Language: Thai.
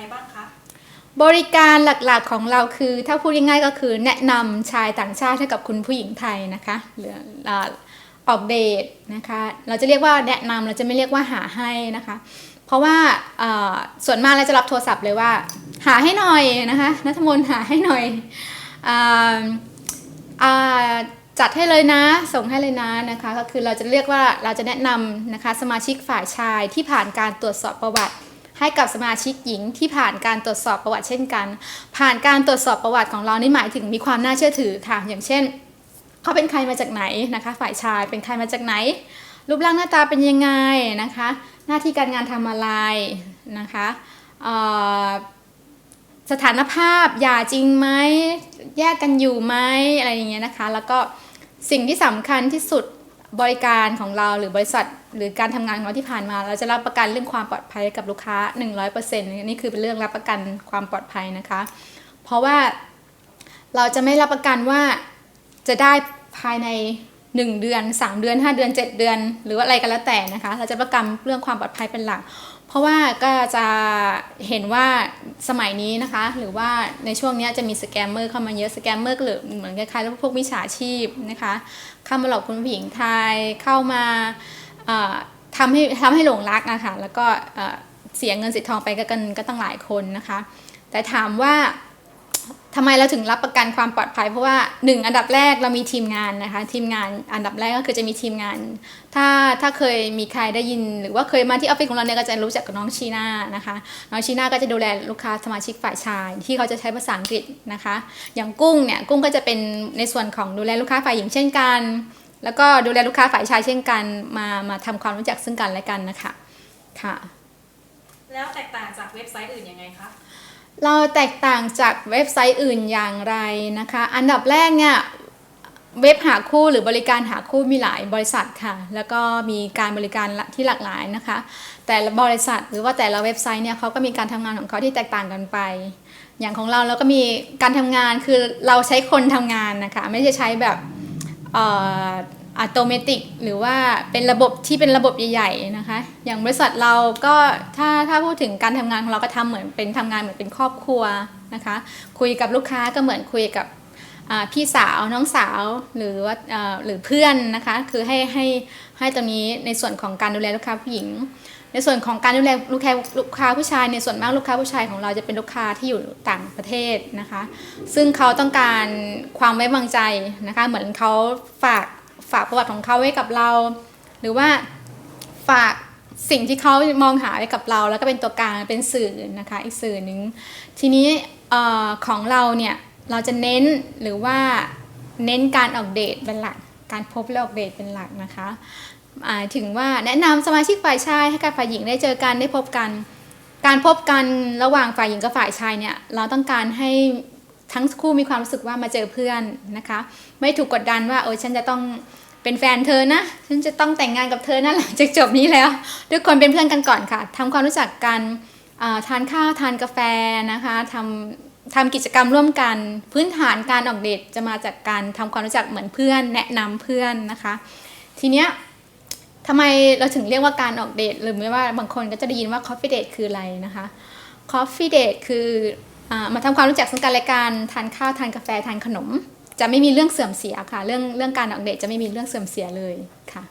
ไรบ้างคะ บริการหลักๆของเราคือ ถ้าพูดง่ายๆก็คือแนะนำชายต่างชาติให้กับคุณผู้หญิงไทยนะคะหรือออกเดทนะคะ เราจะเรียกว่าแนะนำเราจะไม่เรียกว่าหาให้นะคะ เพราะว่าส่วนมากเราจะรับโทรศัพท์เลยว่า หาให้หน่อยนะคะนัทมนหาให้หน่อยออจัดให้เลยนะ ส่งให้เลยนะนะคะ ก็คือเราจะเรียกว่าเราจะแนะนำนะคะสมาชิกฝ่ายชายที่ผ่านการตรวจสอบประวัติ ให้กับสมาชิกหญิงที่ผ่านการตรวจสอบประวัติเช่นกัน ผ่านการตรวจสอบประวัติของเรานี่หมายถึงมีความน่าเชื่อถือค่ะอย่างเช่นเขาเป็นใครมาจากไหนนะคะ ฝ่ายชายเป็นใครมาจากไหน รูปร่างหน้าตาเป็นยังไงนะคะ หน้าที่การงานทำอะไรนะคะสถานภาพหย่าจริงไหมแยกกันอยู่ไหมอะไรอย่างเงี้ยนะคะ แล้วก็สิ่งที่สำคัญที่สุด บริการของเราหรือบริษัทหรือการทำงานของเราที่ผ่านมา เราจะรับประกันเรื่องความปลอดภัยกับลูกค้า 100%นี่คือเป็นเรื่องรับประกันความปลอดภัยนะคะ เพราะว่าเราจะไม่รับประกันว่าจะได้ภายใน 1 เดือน 3 เดือน 5 เดือน 7 เดือน หรือว่าอะไรก็แล้วแต่นะคะ เราจะประกันเรื่องความปลอดภัยเป็นหลัก เพราะว่าก็จะเห็นว่าสมัยนี้นะคะ หรือว่าในช่วงนี้จะมีสแกมเมอร์เข้ามาเยอะสแกมเมอร์ก็หรือเหมือนคล้ายๆพวกมิจฉาชีพนะคะเข้ามาหลอกคุณผู้หญิงไทยเข้ามาทำให้ทำให้หลงรักนะคะแล้วก็เสียเงินเสียทองไปกันก็ตั้งหลายคนนะคะ แต่ถามว่า ทำไมเราถึงรับประกันความปลอดภัย เพราะว่าหนึ่งอันดับแรกเรามีทีมงานนะคะ ทีมงานอันดับแรกก็คือจะมีทีมงาน ถ้าถ้าเคยมีใครได้ยิน หรือว่าเคยมาที่ออฟฟิศของเราเนี่ยก็จะรู้จักกับน้องชีน่านะคะน้องชีน่าก็จะดูแลลูกค้าสมาชิกฝ่ายชาย ที่เขาจะใช้ภาษาอังกฤษนะคะ อย่างกุ้งเนี่ยกุ้งก็จะเป็นในส่วนของดูแลลูกค้าฝ่ายหญิงเช่นกัน แล้วก็ดูแลลูกค้าฝ่ายชายเช่นกันมามาทำความรู้จักซึ่งกันและกันนะคะค่ะแล้วแตกต่างจากเว็บไซต์อื่นยังไงคะ เราแตกต่างจากเว็บไซต์อื่นอย่างไรนะคะ อันดับแรกเนี่ยเว็บหาคู่หรือบริการหาคู่มีหลายบริษัทค่ะ แล้วก็มีการบริการที่หลากหลายนะคะ แต่ละบริษัทหรือว่าแต่ละเว็บไซต์เนี่ยเขาก็มีการทำงานของเขาที่แตกต่างกันไป อย่างของเราเราก็มีการทำงานคือเราใช้คนทำงานนะคะ ไม่ใช่ใช้แบบ อัตโนมัติหรือว่าเป็นระบบที่เป็นระบบใหญ่ๆนะคะ อย่างบริษัทเราก็ถ้าถ้าพูดถึงการทำงานของเราก็ทำเหมือนเป็นทำงานเหมือนเป็นครอบครัวนะคะ คุยกับลูกค้าก็เหมือนคุยกับพี่สาวน้องสาวหรือว่าอ่าหรือเพื่อนนะคะ คือให้ให้ให้ตรงนี้ในส่วนของการดูแลลูกค้าผู้หญิง ในส่วนของการดูแลลูกค้าลูกค้าผู้ชายในส่วนมากลูกค้าผู้ชายของเราจะเป็นลูกค้าที่อยู่ต่างประเทศนะคะ ซึ่งเขาต้องการความไว้วางใจนะคะ เหมือนเขาฝาก ฝากประวัติของเขาไว้กับเรา หรือว่าฝากสิ่งที่เขามองหาไว้กับเรา แล้วก็เป็นตัวกลางเป็นสื่อนะคะ อีกสื่อหนึ่งทีนี้ออของเราเนี่ยเราจะเน้นหรือว่าเน้นการออกเดทเป็นหลัก การพบและออกเดทเป็นหลักนะคะถึงว่าแนะนำสมาชิกฝ่ายชายให้กับฝ่ายหญิงได้เจอกันได้พบกัน การพบกันระหว่างฝ่ายหญิงกับฝ่ายชายเนี่ยเราต้องการให้ ทั้งคู่มีความรู้สึกว่ามาเจอเพื่อนนะคะ ไม่ถูกกดดันว่าเออฉันจะต้องเป็นแฟนเธอนะ ฉันจะต้องแต่งงานกับเธอนะหลังจากจบนี้แล้ว ทุกคนเป็นเพื่อนกันก่อนค่ะทำความรู้จักกันทานข้าวทานกาแฟนะคะทำทำกิจกรรมร่วมกัน พื้นฐานการออกเดทจะมาจากการทำความรู้จักเหมือนเพื่อน แนะนำเพื่อนนะคะ ทีเนี้ยทำไมเราถึงเรียกว่าการออกเดทหรือไม่ว่าบางคนก็จะได้ยินว่า coffee date คืออะไรนะคะ coffee date คือ มาทำความรู้จักซึ่งกันและกันทานข้าวทานกาแฟทานขนม จะไม่มีเรื่องเสื่อมเสียค่ะ เรื่องเรื่องการออกเดทจะไม่มีเรื่องเสื่อมเสียเลยค่ะ